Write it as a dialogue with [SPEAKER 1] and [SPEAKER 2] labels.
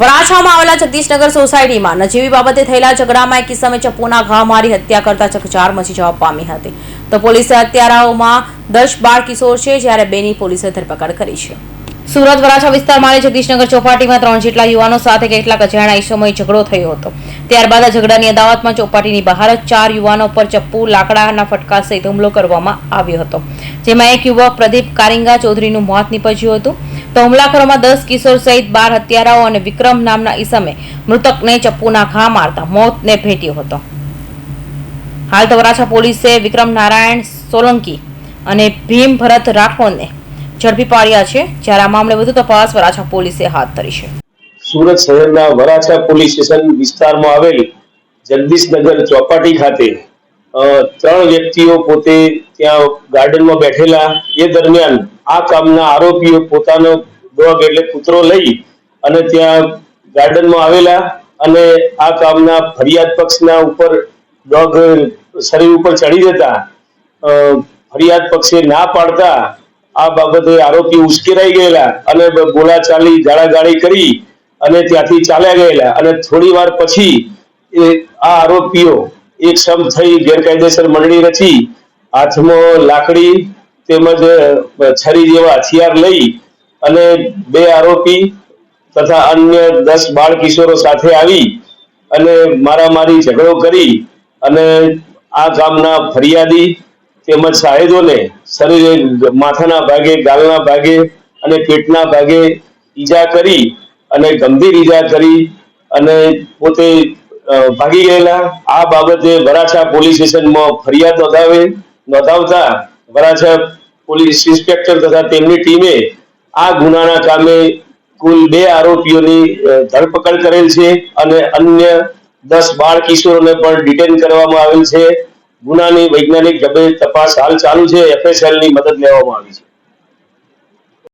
[SPEAKER 1] વરાછામાં આવેલા જગદીશનગર સોસાયટીમાં નજીવી બાબતે થયેલા ઝઘડામાં એક કિસ્સામે ચપ્પુના ઘા મારી હત્યા કરતા ચકચાર મચી જવા પામી હતી. તો પોલીસે હત્યારાઓમાં દસ બાર કિશોર છે, જ્યારે બેની પોલીસે ધરપકડ કરી છે. સુરત વરાછા વિસ્તારમાં જગદીશનગર ચોપાટીમાં ત્રણ જેટલા યુવાનો સાથે કેટલાક અજાણ્યા ઈસમોએ ઝઘડો થયો હતો. ત્યારબાદ ઝઘડાની અદાવતમાં ચોપાટીની બહાર જ ચાર યુવાનો પર ચપ્પુ, લાકડાના ફટકા સહિત હુમલો કરવામાં આવ્યો હતો. જેમાં એક યુવક પ્રદીપ કારિંગા ચૌધરીનું મોત નીપજ્યું હતું. તો હુમલાખોરોમાં દસ કિશોર સહિત બાર હત્યારાઓ અને વિક્રમ નામના ઈસમે મૃતકને ચપ્પુના ઘા મારતા મોતને ભેટ્યો હતો. હાલ તો પોલીસે વિક્રમ નારાયણ સોલંકી અને ભીમ ભરત રાઠોડને ઝડપી પાડ્યા છે. જ્યારે આ મામલે વધુ તપાસ વરાછા પોલીસે હાથ ધરી છે.
[SPEAKER 2] સુરત શહેરના વરાછા પોલીસ સ્ટેશન વિસ્તારમાં આવેલી જગદીશનગર ચોપાટી ખાતે ત્રણ વ્યક્તિઓ પોતે ત્યાં ગાર્ડનમાં બેઠેલા. એ દરમિયાન આ કામના આરોપીઓ પોતાનો ડોગ એટલે કૂતરો લઈ અને ત્યાં ગાર્ડનમાં આવેલા અને આ કામના ફરિયાદ પક્ષના ઉપર ડોગ શરીર ઉપર ચડી જતા ફરિયાદ પક્ષે ના પાડતા આ બાબતે આરોપી ઉશ્કેરાઈ ગયેલા અને બ- બોલાચાલી ગાળાગાળી કરી અને ત્યાંથી ચાલ્યા ગયેલા અને થોડી વાર પછી એ, આ આરોપીઓ એક સમ થઈ ગેરકાયદેસર મંડળી રચી, હાથમાં લાકડી તેમજ છરી જેવા હથિયાર લઈ અને બે આરોપી તથા અન્ય દસ બાળ કિશોરો સાથે આવી અને મારામારી ઝઘડો કરી અને આ ગામના ફરિયાદી તેમજ સાહેદોને શરીરે માથાના ભાગે, ગાલના ભાગે અને પેટના ભાગે ઈજા કરી અને ગંભીર ઈજા કરી અને પોતે ભાગી ગયેલા. આ બાબતે વરાછા પોલીસ સ્ટેશનમાં ફરિયાદ નોંધાવે, નોંધાવતા વરાછા પોલીસ ઇન્સ્પેક્ટર તથા તેમની ટીમે આ ગુનાના કામે કુલ બે આરોપીઓની ધરપકડ કરેલ છે અને અન્ય દસ બાળ કિશોરોને પણ ડિટેન કરવામાં આવેલ છે. ગુનાની વૈજ્ઞાનિક ઢબે તપાસ હાલ ચાલુ છે. એફએસએલની મદદ લેવામાં આવી છે.